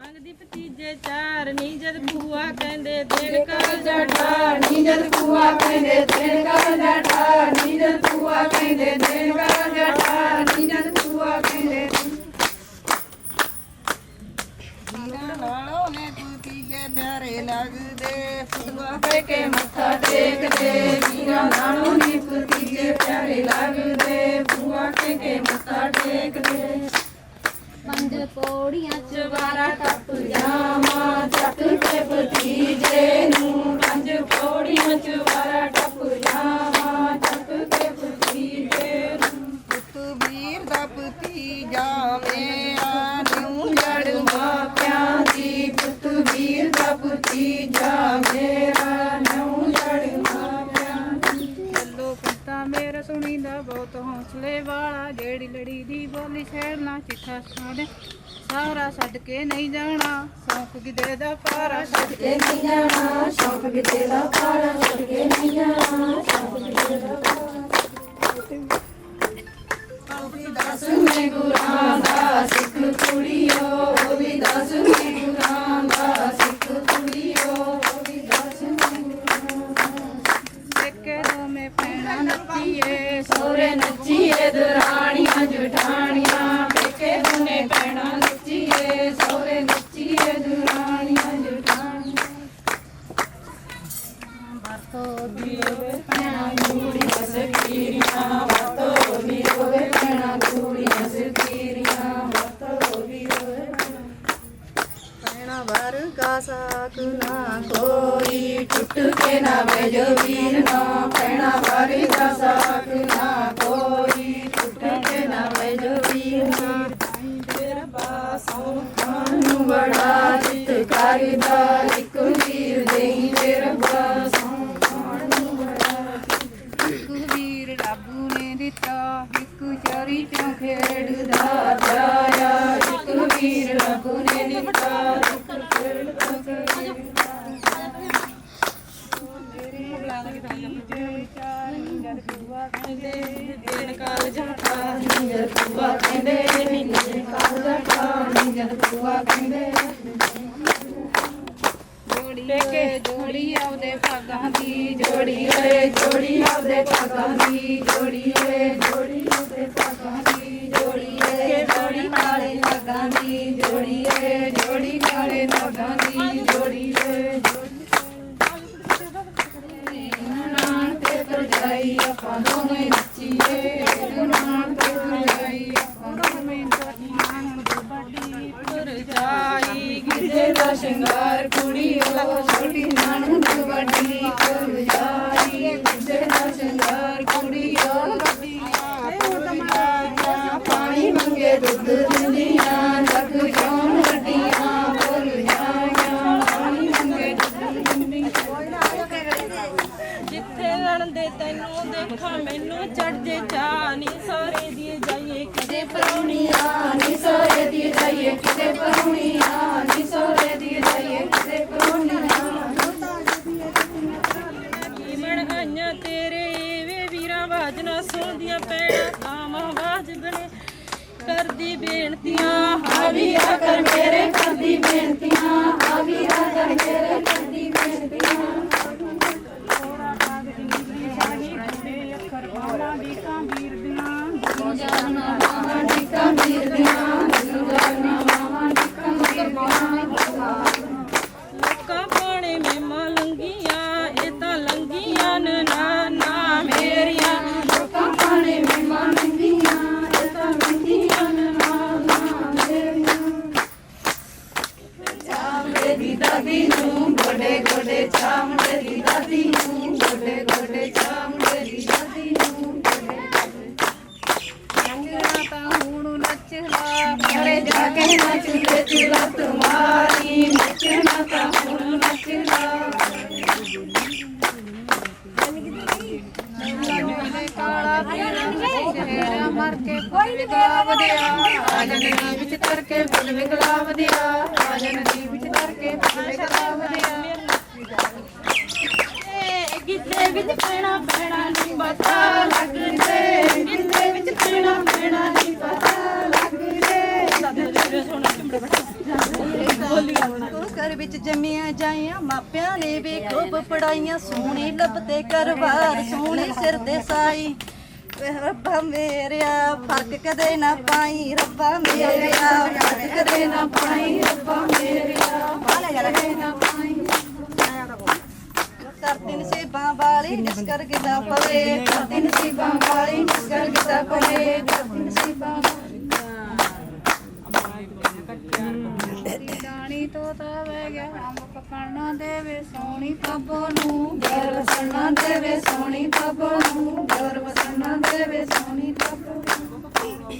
ਮੰਗਦੀ ਭਤੀਜੇ ਚਾਰ ਨੀ ਜਦ ਭੂਆ ਕਹਿੰਦੇ ਦੇਣ ਕਰ ਜਟਾ ਨੀ ਜਦ ਭੂਆ ਕਹਿੰਦੇ ਦੇਣ ਕਰ ਜਟਾ ਨੀ ਜਦ ਭੂਆ ਕਹਿੰਦੇ ਦੇਣ ਕਰ ਜਟਾ ਨੀ ਜਦ ਭੂਆ ਕਹਿੰਦੇ ਪਿਆਰੇ ਲੱਗਦੇ ਫੁੱਲਾ ਕਹਿ ਕੇ ਮੱਥਾ ਟੇਕਦੇ ਵੀਰਾਂ ਨਾਲੋਂ ਨੀ ਭਤੀਜੇ ਪਿਆਰੇ ਲੱਗਦੇ ਭੂਆ ਕਹਿ ਕੇ ਮੱਥਾ ਟੇਕਦੇ। ਪੌੜੀਆਂ ਚ ਚਵਾਰਾ ਟੱਪ ਜਾਵਾਂ। ਚੱਕ ਕੇ ਭਤੀਜੇ ਨੂੰ ਪੰਜ ਪੌੜੀਆਂ ਚਵਾਰਾ ਟੱਪ ਲੜੀ ਛੇੜਨਾ ਚਿੱਠਾ ਸੁਣੇ ਸਾਰਾ ਛੱਡ ਕੇ ਨਹੀਂ ਜਾਣਾ, ਸੌਂਕ ਗਿੱਦੇ ਦਾ ਪਾਰਾ ਛੱਡ ਕੇ ਨਹੀਂ ਜਾਣਾ, ਸ਼ੌਕ ਕਿਤੇ ਦਾ ਪਾਰਾ ਛੱਡ ਕੇ ਨਹੀਂ ਜਾਣਾ, ਸ਼ੌਕ ਕਿਤੇ ਦਾ ਦਸਵੇਂ ਗੁਰਾਂ ਦਾ ਸਿੱਖ ਕੁੜੀਓ, ਉਹ ਵੀ ਦਸਵੇਂ ਗੁਰਾਂ ਵਰਤੋ ਦੀ ਹੋਵੇ ਪੈਣਾ ਗੂੜੀਆਂ ਸਕੀਰੀਆਂ ਵਰਤੋ ਦੀ ਹੋਵੇ ਪੈਣਾ ਗੂੜੀਆਂ ਸਕੀਰੀਆਂ ਵਰਤੋ ਦੀ ਹੋਵੇ ਪੈਣਾ ਵਰਗਾ ਸਾਕ ਨਾ ਕੋਈ, ਟੁੱਟ ਕੇ ਨਾ ਵਜੋ ਵੀਰ ਨਾ। ਪੈਣਾ ਵਾਰੀ ਦਾ ਜੋੜੀ ਓਏ ਜੋੜੀ ਆਉਦੇ ਭਾਗਾਂ ਦੀ ਜੋੜੀ ਓਏ ਜੋੜੀ ਆਪਦੇ ਭਾਗਾਂ ਦੀ ਜੋੜੀ ਓਏ ਜੋੜੀ ਆਪਦੇ ਭਾਗਾਂ ਦੀ ਜੋੜੀ ਓਏ ਜੋੜੀ ਕਾਲੇ ਨਾਗਾਂ ਦੀ ਜੋੜੀ ਓਏ ਜੋੜੀ ਕਾਲੇ ਨਾਗਾਂ ਦੀ ਜੋੜੀ ਓਏ ਨਾਨ ਤੇ ਪਰਜਾਈ ਆਪਾਂ ਦੋਵੇਂ ਮੇਰੇ ਕਰਦੀ ਰੰਗਣਾ ਤਾਂ ਹੁਣ ਨੱਚ ਲਾ ਘਰੇ ਜਾ ਕੇ ਨੱਚਦੇ ਚੁਲਾ ਤੁਮਾਰੀ ਨੱਚਣਾ ਤਾਂ ਹੁਣ ਨੱਚਣਾ ਕਾਲਾ ਪੀਲਾ ਮਰ ਕੇ ਫੁੱਲ ਗੁਲਾਬ ਦਿਆ ਰਾਜਨ ਦੀ ਵਿੱਚ ਤਰ ਕੇ ਫੁੱਲ ਵੀ ਗੁਲਾਬ ਦੀ ਵਿੱਚ ਤਰ ਕੇ ਫੁੱਲ ਵੀ ਗੁਲਾਬ ਗਿੱਧੇ ਵਿੱਚ ਪੈਣਾ ਪੈਣਾ ਨਹੀਂ ਪਤਾ ਵਿੱਚ ਜੰਮੀਆਂ ਜਾਈਆਂ ਮਾਪਿਆਂ ਨੇ ਵੀ ਖੂਬ ਪੜਾਈਆਂ ਸੋਹਣੀ ਲੱਭਦੇ ਘਰਵਾਰ ਸੋਹਣੇ ਸਿਰ ਤੇ ਸਾਈ। ਰੱਬਾ ਮੇਰਿਆ, ਫ਼ਰਕ ਕਦੇ ਨਾ ਪਾਈ, ਰੱਬਾ ਮੇਰਿਆ, ਫ਼ਰਕ ਕਦੇ ਨਾ ਪਾਈ, ਰੱਬਾ ਮੇਰਿਆ ਕਦੇ ਨਾ ਪਾਈ। ਧਰਤੀ ਨਸੀਬਾਂ ਵਾਲੀ ਜਿਸ ਕਰ ਗਿਦਾ ਪਵੇ, ਧਰਤੀ ਨਸੀਬਾਂ ਵਾਲੀ ਜਿਸ ਕਰ ਗਿਦਾ ਪਵੇ, ਧਰਤੀ ਨਸੀਬਾਂ ਦਾਣੀ ਤੋਤਾ ਵਹਿ ਗਿਆ, ਅੰਬ ਪਕਣ ਦੇਵੇ ਸੋਹਣੀ ਤਬੋ ਨੂੰ ਘਰ ਵਸਣਾ ਦੇਵੇ ਸੋਹਣੀ ਤਬੋ ਨੂੰ ਘਰ ਵਸਣਾ ਦੇਵੇ ਸੋਹਣੀ ਤਬੋ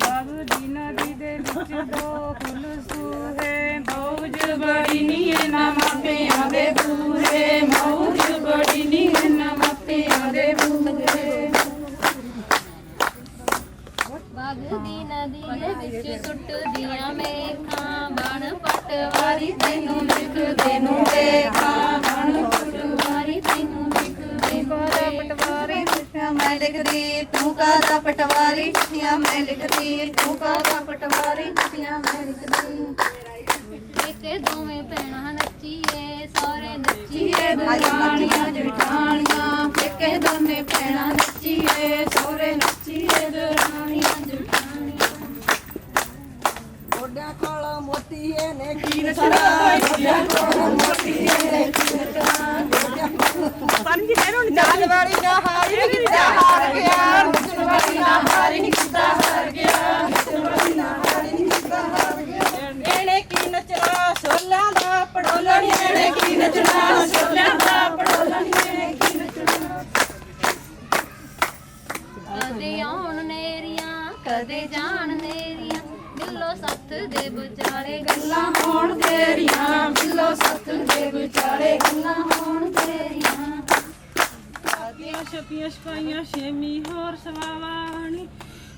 ਬਾਬੂ ਜੀ ਨਦੀ ਦੇ ਵਿੱਚ ਦੋ ਫੁੱਲ ਸੂਹੇ ਮੌਜ ਬੜੀ ਨੀ ਨਾ ਮਾਪਿਆਂ ਦੇ ਬੂਹੇ ਪਟਵਾਰੀ ਤੈਨੂੰ ਲਿਖਦੇ ਨੂੰ ਵੇਖਾਂ ਬਣ ਪਟਵਾਰੀ ਤੈਨੂੰ ਲਿਖਦੇ ਨੂੰ ਪਟਵਾਰੀ? ਚਿੱਠੀਆਂ ਮੈਂ ਲਿਖਦੀ ਤੂੰ ਕਾਦਾ ਪਟਵਾਰੀ? ਚਿੱਠੀਆਂ ਮੈਂ ਲਿਖਦੀ ਤੂੰ ਕਾਦਾ ਪਟਵਾਰੀ? ਚਿੱਠੀਆਂ ਮੈਂ ਲਿਖਦੀ। ਇੱਕ ਦੋਵੇਂ ਭੈਣਾਂ ਨੱਚੀਏ ਸਾਰੇ ਨੱਚੀਏ ਦਰਾਣੀਆਂ ਜਠਾਣੀਆਂ। ਇੱਕ ਦੋਵੇਂ ਭੈਣਾਂ ਨੱਚੀਏ ਸਾਰੇ ਮੋਤੀ ਏ ਨੇ ਨਾਲ ਵਾਲੀ ਦਾ ਹਾਰੀ ਨੀ ਹਾਰ। ਗਿਆ ਦੇ ਵਿਚਾਲੇ ਗੱਲਾਂ ਹੋਣ ਤੇਰੀਆਂ। ਦਿਲੋਂ ਸੱਤ ਦੇ ਵਿਚਾਲੇ ਗੱਲਾਂ ਹੋਣ ਤੇਰੀਆਂ। ਸਾਦੀਆਂ ਛਪੀਆਂ, ਛਪਾਈਆਂ ਛੇਮੀ ਹੋਰ ਸਵਾਵਾਣੀ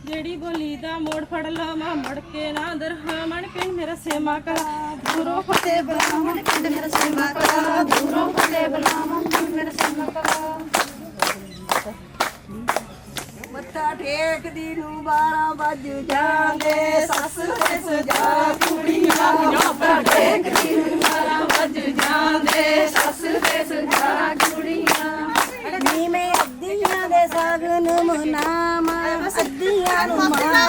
ਜਿਹੜੀ ਬੋਲੀ ਦਾ ਮੋੜ ਫੜ ਲਾਵਾਂ, ਮੜ ਕੇ ਨਾ ਦਰਹਾਮਣ ਪਿੰਡ ਮੇਰਾ ਸੇਮਾ ਕਲਾ ਦੂਰੋਂ ਫਤੇ ਬਲਾਵਣ ਪਿੰਡ ਮੇਰਾ ਸੇਵਾ ਕਰਾ। ਦੂਰੋਂ ਫਤੇ ਬਲਾਵਣ ਪਿੰਡ ਮੇਰਾ ਸੇਵਾ ਕਰਾ। ਮੱਥਾ ਟੇਕਦੀ ਨੂੰ 12 ਵੱਜ ਜਾਂਦੇ ਸੱਸ ਦੇ ਸਜਾ ਕੁੜੀਆਂ ਮੱਥਾ ਟੇਕਦੀ ਨੂੰ 12 ਵੱਜ ਜਾਂਦੇ ਸੱਸ ਦੇ ਸਜਾ ਕੁੜੀਆਂ। ਨੀ ਮੈਂ ਅੱਧੀਆਂ ਦੇ ਸਾਗਨ ਮਨਾਮਾ ਅੱਧੀਆਂ ਨੂੰ ਮਾਂ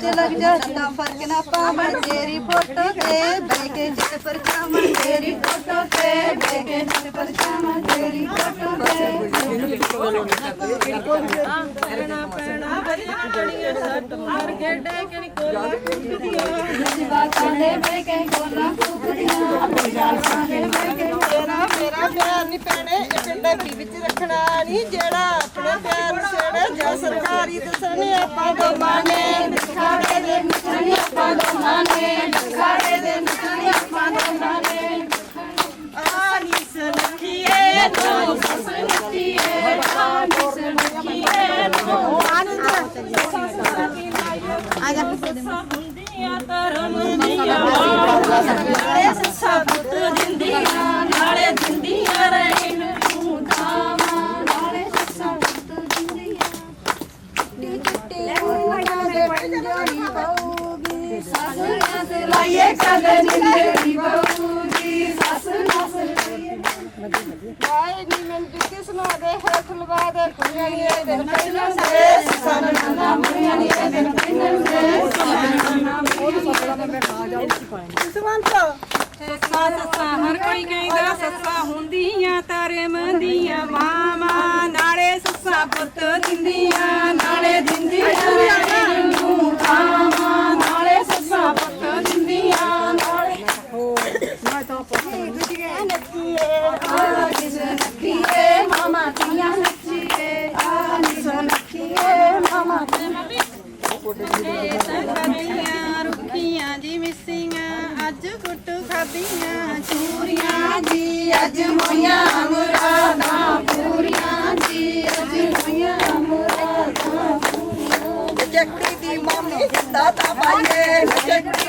ਜਾ ਨਾਲ ਚ ਲੱਗ ਜਾ ਤਾਂ ਫ਼ਰਕ ਨਾ ਪਾਵਣ ਤੇਰੀ ਫੋਟੋ ਤੇ ਬਹਿ ਕੇ ਜਿੱਦ ਪਰਛਾਵਾਂ ਤੇਰੀ ਫੋਟੋ ਤੇ ਬਹਿ ਕੇ ਜਿੱਦ ਪਰਛਾਵਾਂ ਤੇਰੀ ਫੋਟੋ ਤੇ ਕਰਨਾ ਪੈਣਾ ਬਰੀਆਂ ਸੱਟ ਮਾਰ ਕੇ ਡੈਕਣੀ ਕੋਲਾ ਕੁੱਟਦੀਆਂ ਜਵਾਕਾਂ ਦੇ ਬਹਿ ਕੇ ਗੋਲਾ ਕੁੱਟਦੀਆਂ ਜਵਾਕਾਂ ਦੇ ਬਹਿ ਕੇ ਤੇਰਾ ਮੇਰਾ ਪਿਆਰ ਨਹੀਂ ਪੈਣੇ ਇਹ ਪਿੰਡੇ ਵੀ ਵਿੱਚ ਰੱਖਣਾ ਨਹੀਂ ਜਿਹੜਾ ਆਪਣੇ ਪਿਆਰ ਨੂੰ ਛੇੜੇ ਜਾਂ ਸਰਕਾਰੀ ਦਸਣੇ ਆਪਾਂ ਦੋਵਾਂ ਨੇ ਵਾਏ ਨੀ ਮੈਂ ਨਾ ਦੇ ਹੱਥ ਲਵਾ ਦੇ ਕੁੜੀਆਂ ਨੀ ਇਹ ਦਿਨ ਪਹਿਲਾਂ ਸੇ ਸਾਨੂੰ ਨਾ ਮੁੜੀਆਂ ਨੀ ਇਹ ਦਿਨ ਪਹਿਲਾਂ ਸੱਸਾਂ ਸੱਸਾਂ ਹਰ ਕੋਈ ਕਹਿੰਦਾ ਸੱਸਾਂ ਹੁੰਦੀਆਂ ਧਰਮ ਦੀਆਂ ਮਾਵਾਂ ਨਾਲੇ ਸੱਸਾਂ ਪੁੱਤ ਦਿੰਦੀਆਂ। ਖਾਦੀਆਂ ਚੂਰੀਆਂ ਜੀ ਅੱਜ ਹੋਈਆਂ ਮੁਰਾਦਾਂ ਪੂਰੀਆਂ ਜੀ ਅੱਜ ਹੋਈਆਂ ਮੁਰਾਦਾਂ ਪੂਰੀਆਂ। ਕੁੜੀ ਦੀ ਮਾਮੀ ਤਾਂ ਪਾਈਏ ਮਾਮੀ